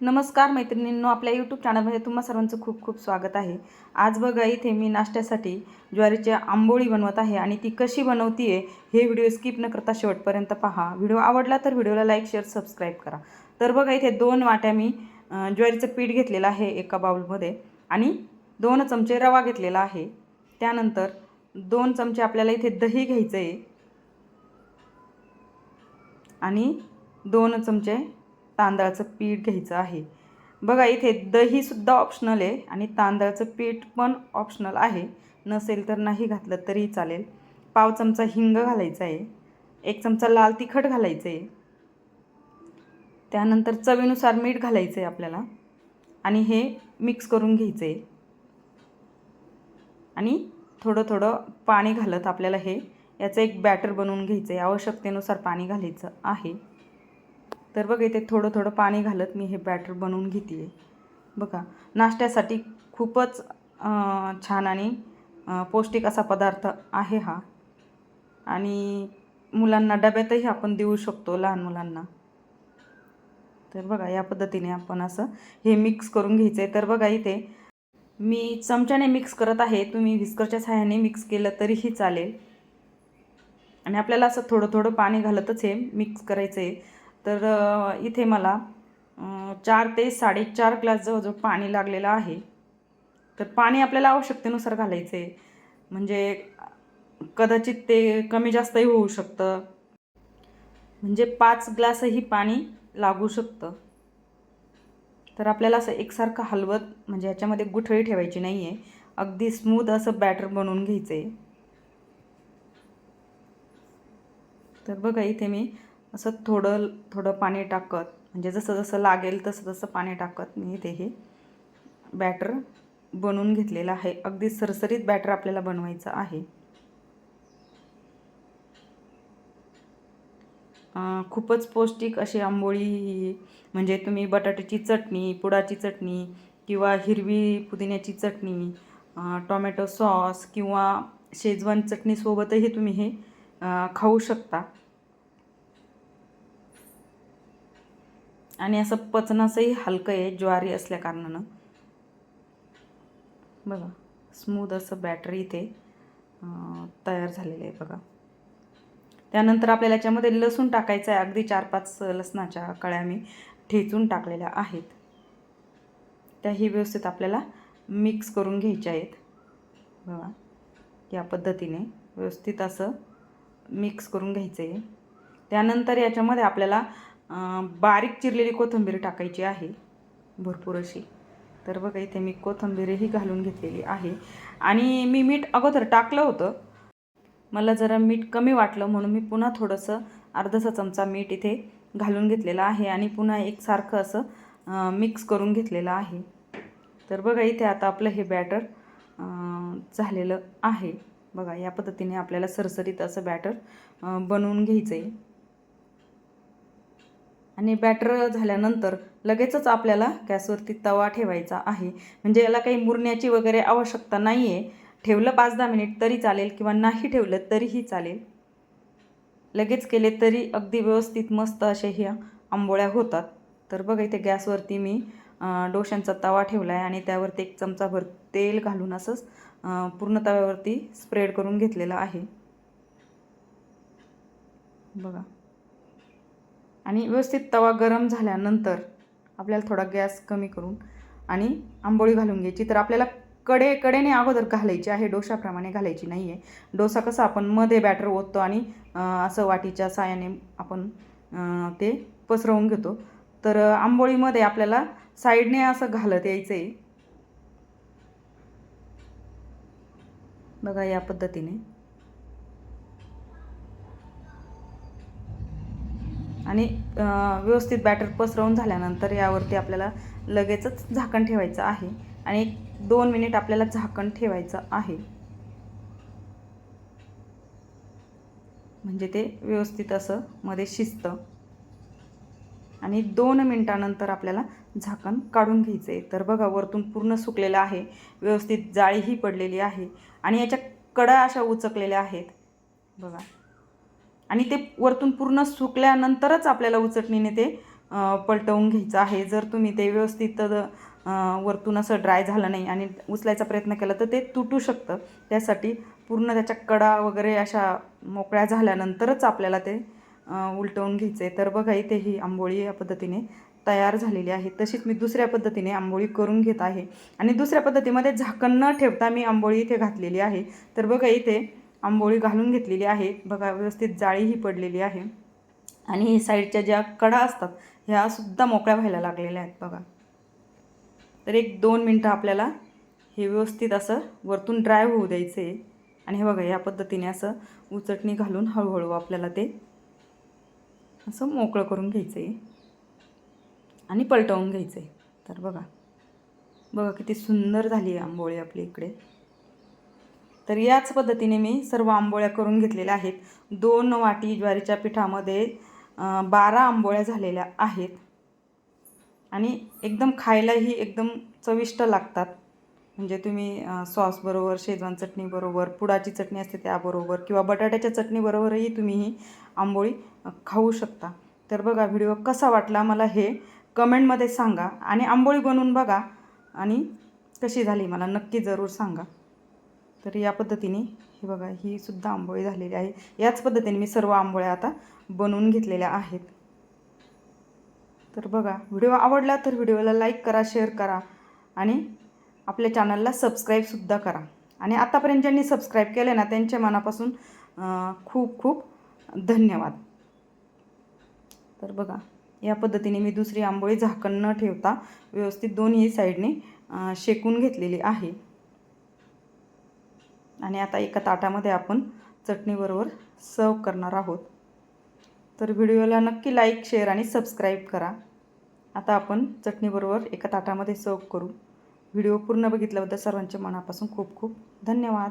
नमस्कार मैत्रिणींनो आपल्या यूट्यूब चॅनलमध्ये तुम्हा सर्वांचं खूप खूप स्वागत आहे. आज बघा इथे मी नाश्त्यासाठी ज्वारीची आंबोळी बनवत आहे आणि ती कशी बनवती आहे हे व्हिडिओ स्किप न करता शेवटपर्यंत पहा. व्हिडिओ आवडला तर व्हिडिओला लाईक शेअर सबस्क्राईब करा. तर बघा इथे दोन वाट्या मी ज्वारीचं पीठ घेतलेलं आहे एका बाउलमध्ये आणि दोन चमचे रवा घेतलेला आहे. त्यानंतर दोन चमचे आपल्याला इथे दही घ्यायचं आहे आणि दोन चमचे तांदळाचं पीठ घ्यायचं आहे. बघा इथे दहीसुद्धा ऑप्शनल आहे आणि तांदळाचं पीठ पण ऑप्शनल आहे. नसेल तर नाही घातलं तरी चालेल. पाव चमचा हिंग घालायचा आहे. एक चमचा लाल तिखट घालायचं आहे त्यानंतर चवीनुसार मीठ घालायचं आहे आपल्याला. आणि हे मिक्स करून घ्यायचं आहे आणि थोडं थोडं पाणी घालत आपल्याला हे. याचं एक बॅटर बनवून घ्यायचं आहे आवश्यकतेनुसार पाणी घालायचं आहे. तर बघा इथे थोडं थोडं पाणी घालत मी हे बॅटर बनवून घेते आहे बघा नाश्त्यासाठी खूपच छान आणि पौष्टिक असा पदार्थ आहे हा. आणि मुलांना डब्यातही आपण देऊ शकतो लहान मुलांना. तर बघा या पद्धतीने आपण असं हे मिक्स करून घ्यायचं आहे तर बघा इथे मी चमच्याने मिक्स करत आहे. तुम्ही विस्करच्या सहाय्याने मिक्स केलं तरीही चालेल. आणि आपल्याला असं थोडं थोडं पाणी घालतच हे मिक्स करायचं आहे तर इथे मला चार ते साडेचार ग्लास जवळजवळ पाणी लागलेलं आहे. तर पाणी आपल्याला आवश्यकतेनुसार घालायचं आहे. म्हणजे कदाचित ते कमी जास्तही होऊ शकतं. म्हणजे पाच ग्लासही पाणी लागू शकतं. तर आपल्याला असं एकसारखं हलवत म्हणजे याच्यामध्ये गुठळी ठेवायची नाही आहे. अगदी स्मूथ असं बॅटर बनवून घ्यायचं आहे. तर बघा इथे मी असं थोडं थोडं पाणी टाकत म्हणजे जसं जसं लागेल तसं तसं पाणी टाकत मी इथे हे बॅटर बनवून घेतलेलं आहे. अगदी सरसरीत बॅटर आपल्याला बनवायचं आहे. खूपच पौष्टिक अशी आंबोळी म्हणजे तुम्ही बटाट्याची चटणी पुडाची चटणी किंवा हिरवी पुदिन्याची चटणी टोमॅटो सॉस किंवा शेजवान चटणीसोबतही तुम्ही हे खाऊ शकता. आणि असं पचनासही हलकं आहे ज्वारी असल्या कारणानं. बघा स्मूद असं बॅटर इथे तयार झालेलं आहे बघा. त्यानंतर आपल्याला याच्यामध्ये लसूण टाकायचं आहे अगदी चार पाच लसणाच्या कळ्या मी ठेचून टाकलेल्या आहेत. त्याही व्यवस्थित आपल्याला मिक्स करून घ्यायच्या आहेत. बघा या पद्धतीने व्यवस्थित असं मिक्स करून घ्यायचं आहे त्यानंतर याच्यामध्ये आपल्याला बारीक चिरलेली कोथिंबीर टाकायची आहे भरपूर अशी. तर बघा इथे मी कोथिंबीरही घालून घेतलेली आहे. आणि मी मीठ अगोदर टाकलं होतं. मला जरा मीठ कमी वाटलं म्हणून मी पुन्हा थोडंसं अर्धासा चमचा मीठ इथे घालून घेतलेलं आहे आणि पुन्हा एकसारखं असं मिक्स करून घेतलेलं आहे. तर बघा इथे आता आपलं हे बॅटर झालेलं आहे. बघा या पद्धतीने आपल्याला सरसरीत असं बॅटर बनवून घ्यायचं आहे आणि बॅटर झाल्यानंतर लगेचच आपल्याला गॅसवरती तवा ठेवायचा आहे. म्हणजे याला काही मुरण्याची वगैरे आवश्यकता नाही आहे ठेवलं पाच दहा मिनिट तरी चालेल किंवा नाही ठेवलं तरीही चालेल. लगेच केले तरी अगदी व्यवस्थित मस्त असे ह्या आंबोळ्या होतात. तर बघा इथे गॅसवरती मी डोश्यांचा डोशांचा तवा ठेवला आहे आणि त्यावरती एक चमचाभर तेल घालून असंच पूर्ण तव्यावरती स्प्रेड करून घेतलेला आहे. बघा. आणि व्यवस्थित तवा गरम झाल्यानंतर आपल्याला थोडा गॅस कमी करून आणि आंबोळी घालून घ्यायची. तर आपल्याला कडे कडेने अगोदर घालायची आहे. डोशाप्रमाणे घालायची नाही आहे डोसा कसा आपण मध्ये बॅटर ओततो आणि असं वाटीच्या सायाने आपण ते पसरवून घेतो. तर आंबोळीमध्ये आपल्याला साईडने असं घालत यायचं आहे बघा या पद्धतीने. आणि व्यवस्थित बॅटर पसरवून झाल्यानंतर यावरती आपल्याला लगेचच झाकण ठेवायचं आहे. आणि एक दोन मिनिट आपल्याला झाकण ठेवायचं आहे. म्हणजे ते व्यवस्थित असं मध्ये शिजतं. आणि दोन मिनटानंतर आपल्याला झाकण काढून घ्यायचं आहे तर बघा वरतून पूर्ण सुकलेलं आहे. व्यवस्थित जाळीही पडलेली आहे. आणि याच्या कडा अशा उचकलेल्या आहेत. बघा. आणि ते वरतून पूर्ण सुकल्यानंतरच आपल्याला उचटणीने ते पलटवून घ्यायचं आहे. जर तुम्ही ते व्यवस्थित वरतून असं ड्राय झालं नाही आणि उचलायचा प्रयत्न केला तर ते तुटू शकतं. त्यासाठी पूर्ण त्याच्या कडा वगैरे अशा मोकळ्या झाल्यानंतरच आपल्याला ते उलटवून घ्यायचं आहे तर बघा इथे ही आंबोळी या पद्धतीने तयार झालेली आहे. तशीच मी दुसऱ्या पद्धतीने आंबोळी करून घेत आहे. आणि दुसऱ्या पद्धतीमध्ये झाकण न ठेवता मी आंबोळी इथे घातलेली आहे. तर बघा इथे आंबोळी घालून घेतलेली आहे. बघा व्यवस्थित जाळीही पडलेली आहे. आणि हे साईडच्या ज्या कडा असतात ह्या सुद्धा मोकळ्या व्हायला लागलेल्या आहेत बघा. तर एक दोन मिनटं आपल्याला हे व्यवस्थित असं वरतून ड्राय होऊ द्यायचं आहे आणि हे बघा या पद्धतीने असं उचटणी घालून हळूहळू आपल्याला ते असं मोकळं करून घ्यायचं आहे आणि पलटवून घ्यायचं आहे तर बघा. बघा किती सुंदर झाली आहे आंबोळी आपली इकडे. तर याच पद्धतीने मी सर्व आंबोळ्या करून घेतलेल्या आहेत. दोन वाटी ज्वारीच्या पिठामध्ये बारा आंबोळ्या झालेल्या आहेत. आणि एकदम खायलाही एकदम चविष्ट लागतात. म्हणजे तुम्ही सॉसबरोबर शेजवान चटणीबरोबर पुडाची चटणी असते त्याबरोबर किंवा बटाट्याच्या चटणीबरोबरही तुम्ही ही आंबोळी खाऊ शकता. तर बघा व्हिडिओ कसा वाटला मला हे कमेंटमध्ये सांगा आणि आंबोळी बनवून बघा आणि कशी झाली मला नक्की जरूर सांगा. तर या पद्धतीने हे बघा ही सुद्धा आंबोळी झालेली आहे. याच पद्धतीने मी सर्व आंबोळ्या आता बनवून घेतलेल्या आहेत. तर बघा व्हिडिओ आवडला तर व्हिडिओला लाईक करा शेअर करा आणि आपल्या चॅनलला सबस्क्राईबसुद्धा करा. आणि आतापर्यंत ज्यांनी सबस्क्राईब केले ना त्यांच्या मनापासून खूप खूप धन्यवाद. तर बघा या पद्धतीने मी दुसरी आंबोळी झाकण न ठेवता व्यवस्थित दोन्ही साईडने शेकून घेतलेली आहे. आणि आता एका ताटामध्ये आपण चटणीबरोबर सर्व करणार आहोत. तर व्हिडिओला नक्की लाईक शेअर आणि सबस्क्राईब करा. आता आपण चटणीबरोबर एका ताटामध्ये सर्व करू. व्हिडिओ पूर्ण बघितल्याबद्दल सर्वांच्या मनापासून खूप खूप धन्यवाद.